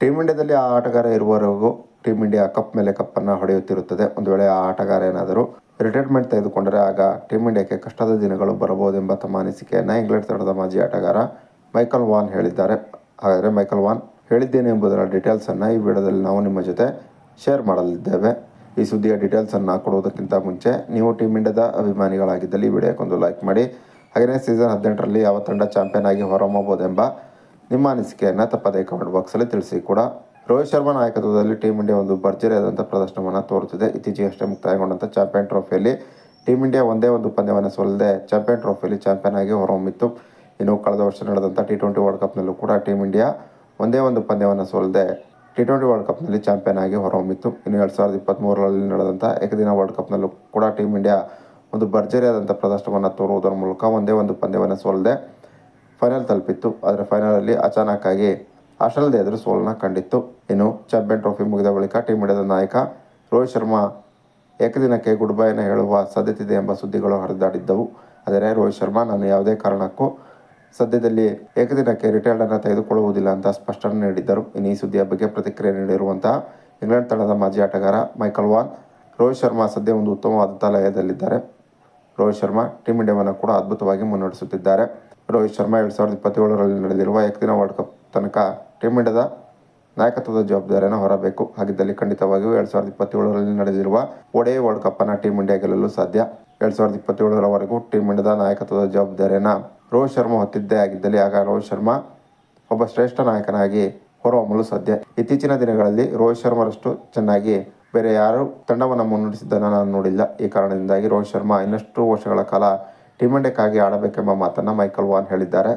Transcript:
Team ಇಂಡಿಯಾದಲ್ಲಿ ಆ ಆಟಗಾರ ಇರುವವರೆಗೂ ಟೀಮ್ ಇಂಡಿಯಾ ಕಪ್ ಮೇಲೆ ಕಪ್ಪನ್ನು ಹೊಡೆಯುತ್ತಿರುತ್ತದೆ. ಒಂದು ವೇಳೆ ಆ ಆಟಗಾರ ಏನಾದರೂ ರಿಟೈರ್ಮೆಂಟ್ ತೆಗೆದುಕೊಂಡರೆ ಆಗ ಟೀಮ್ ಇಂಡಿಯಾಕ್ಕೆ ಕಷ್ಟದ ದಿನಗಳು ಬರಬಹುದೆಂಬ ತಮ್ಮ ಅನಿಸಿಕೆಯನ್ನು ಇಂಗ್ಲೆಂಡ್ ತಂಡದ ಮಾಜಿ ಆಟಗಾರ ಮೈಕಲ್ ವಾನ್ ಹೇಳಿದ್ದಾರೆ. ಹಾಗಾದರೆ ಮೈಕಲ್ ವಾನ್ ಹೇಳಿದ್ದೇನೆ ಎಂಬುದರ ಡೀಟೇಲ್ಸನ್ನು ಈ ವಿಡಿಯೋದಲ್ಲಿ ನಾವು ನಿಮ್ಮ ಜೊತೆ ಶೇರ್ ಮಾಡಲಿದ್ದೇವೆ. ಈ ಸುದ್ದಿಯ ಡೀಟೇಲ್ಸನ್ನು ಕೊಡುವುದಕ್ಕಿಂತ ಮುಂಚೆ ನೀವು ಟೀಮ್ ಇಂಡಿಯಾದ ಅಭಿಮಾನಿಗಳಾಗಿದ್ದಲ್ಲಿ ಈ ವಿಡಿಯೋಕ್ಕೊಂದು ಲೈಕ್ ಮಾಡಿ. ಹಾಗೆಯೇ ಸೀಸನ್ ಹದಿನೆಂಟರಲ್ಲಿ ಯಾವ ತಂಡ ಚಾಂಪಿಯನ್ ಆಗಿ ಹೊರಹೊಮ್ಮಬಹುದೆಂಬ ನಿಮ್ಮ ಅನಿಸಿಕೆಯನ್ನು ತಪ್ಪದೇ ಕಮೆಂಟ್ ಬಾಕ್ಸಲ್ಲಿ ತಿಳಿಸಿ ಕೂಡ ರೋಹಿತ್ ಶರ್ಮಾ ನಾಯಕತ್ವದಲ್ಲಿ ಟೀಮ್ ಇಂಡಿಯಾ ಒಂದು ಭರ್ಜರಿಯಾದಂಥ ಪ್ರದರ್ಶನವನ್ನು ತೋರುತ್ತಿದೆ. ಇತ್ತೀಚೆಗಷ್ಟೇ ಮುಕ್ತಾಯಗೊಂಡಂಥ ಚಾಂಪಿಯನ್ ಟ್ರೋಫಿಯಲ್ಲಿ ಟೀಮ್ ಇಂಡಿಯಾ ಒಂದೇ ಒಂದು ಪಂದ್ಯವನ್ನು ಸೋಲದೆ ಚಾಂಪಿಯನ್ ಟ್ರೋಫಿಯಲ್ಲಿ ಚಾಂಪಿಯನ್ ಆಗಿ ಹೊರಹೊಮ್ಮಿತ್ತು. ಇನ್ನು ಕಳೆದ ವರ್ಷ ನಡೆದಂಥ ಟಿ ಟ್ವೆಂಟಿ ವರ್ಲ್ಡ್ ಕಪ್ನಲ್ಲೂ ಕೂಡ ಟೀಮ್ ಇಂಡಿಯಾ ಒಂದೇ ಒಂದು ಪಂದ್ಯವನ್ನು ಸೋಲದೆ ಟಿ ಟ್ವೆಂಟಿ ವರ್ಲ್ಡ್ ಕಪ್ನಲ್ಲಿ ಚಾಂಪಿಯನ್ ಆಗಿ ಹೊರಹೊಮ್ಮಿತ್ತು. ಇನ್ನು ಎರಡು ಸಾವಿರದ ಇಪ್ಪತ್ತ್ಮೂರರಲ್ಲಿ ನಡೆದಂಥ ಏಕದಿನ ವರ್ಲ್ಡ್ ಕಪ್ನಲ್ಲೂ ಕೂಡ ಟೀಮ್ ಇಂಡಿಯಾ ಒಂದು ಭರ್ಜರಿಯಾದಂಥ ಪ್ರದರ್ಶನವನ್ನು ತೋರುವುದರ ಮೂಲಕ ಒಂದೇ ಒಂದು ಪಂದ್ಯವನ್ನು ಸೋಲದೆ ಫೈನಲ್ ತಲುಪಿತ್ತು. ಆದರೆ ಫೈನಲಲ್ಲಿ ಅಚಾನಕ್ಕಾಗಿ ಆಸ್ಟ್ರೇಲಿಯಾದ ಎದುರು ಸೋಲನ್ನ ಕಂಡಿತ್ತು. ಇನ್ನು ಚಾಂಪಿಯನ್ ಟ್ರೋಫಿ ಮುಗಿದ ಬಳಿಕ ಟೀಮ್ ಇಂಡಿಯಾದ ನಾಯಕ ರೋಹಿತ್ ಶರ್ಮಾ ಏಕದಿನಕ್ಕೆ ಗುಡ್ ಬೈನ ಹೇಳುವ ಸಾಧ್ಯತೆ ಇದೆ ಎಂಬ ಸುದ್ದಿಗಳು ಹರಿದಾಡಿದ್ದವು. ಆದರೆ ರೋಹಿತ್ ಶರ್ಮಾ, ನಾನು ಯಾವುದೇ ಕಾರಣಕ್ಕೂ ಸದ್ಯದಲ್ಲಿ ಏಕದಿನಕ್ಕೆ ರಿಟೈರ್ಡನ್ನು ತೆಗೆದುಕೊಳ್ಳುವುದಿಲ್ಲ ಅಂತ ಸ್ಪಷ್ಟನೆ ನೀಡಿದ್ದರು. ಇನ್ನು ಈ ಸುದ್ದಿಯ ಬಗ್ಗೆ ಪ್ರತಿಕ್ರಿಯೆ ನೀಡಿರುವಂತಹ ಇಂಗ್ಲೆಂಡ್ ತಂಡದ ಮಾಜಿ ಆಟಗಾರ ಮೈಕಲ್ ವಾನ್, ರೋಹಿತ್ ಶರ್ಮಾ ಸದ್ಯ ಒಂದು ಉತ್ತಮವಾದಂಥ ಲಯದಲ್ಲಿದ್ದಾರೆ ರೋಹಿತ್ ಶರ್ಮಾ ಟೀಮ್ ಇಂಡಿಯಾವನ್ನು ಕೂಡ ಅದ್ಭುತವಾಗಿ ಮುನ್ನಡೆಸುತ್ತಿದ್ದಾರೆ. ರೋಹಿತ್ ಶರ್ಮಾ ಎರಡು ಸಾವಿರದ ಇಪ್ಪತ್ತೇಳರಲ್ಲಿ ನಡೆದಿರುವ ಏಕದಿನ ವರ್ಲ್ಡ್ ಕಪ್ ತನಕ ಟೀಮ್ ಇಂಡಿಯಾದ ನಾಯಕತ್ವದ ಜವಾಬ್ದಾರಿಯನ್ನು ಹೊರಬೇಕು. ಹಾಗಿದ್ದಲ್ಲಿ ಖಂಡಿತವಾಗಿಯೂ ಎರಡು ಸಾವಿರದ ಇಪ್ಪತ್ತೇಳರಲ್ಲಿ ನಡೆದಿರುವ ಒಡೆ ವರ್ಲ್ಡ್ ಕಪ್ಪನ್ನು ಟೀಮ್ ಇಂಡಿಯಾ ಗೆಲ್ಲಲು ಸಾಧ್ಯ. ಎರಡು ಸಾವಿರದ ಇಪ್ಪತ್ತೇಳರವರೆಗೂ ಟೀಮ್ ಇಂಡಿಯಾದ ನಾಯಕತ್ವದ ಜವಾಬ್ದಾರಿಯನ್ನು ರೋಹಿತ್ ಶರ್ಮಾ ಹೊತ್ತಿದ್ದೇ ಆಗಿದ್ದಲ್ಲಿ ಆಗ ರೋಹಿತ್ ಶರ್ಮಾ ಒಬ್ಬ ಶ್ರೇಷ್ಠ ನಾಯಕನಾಗಿ ಹೊರಹೊಮ್ಮಲು ಸಾಧ್ಯ. ಇತ್ತೀಚಿನ ದಿನಗಳಲ್ಲಿ ರೋಹಿತ್ ಶರ್ಮಾರಷ್ಟು ಚೆನ್ನಾಗಿ ಬೇರೆ ಯಾರು ತಂಡವನ್ನು ಮುನ್ನಡೆಸಿದ್ದನ್ನು ನಾನು ನೋಡಿಲ್ಲ. ಈ ಕಾರಣದಿಂದಾಗಿ ರೋಹಿತ್ ಶರ್ಮಾ ಇನ್ನಷ್ಟು ವರ್ಷಗಳ ಕಾಲ ಟೀಮ್ ಇಂಡಿಯಾಕ್ಕಾಗಿ ಆಡಬೇಕೆಂಬ ಮಾತನ್ನು ಮೈಕಲ್ ವಾನ್ ಹೇಳಿದ್ದಾರೆ.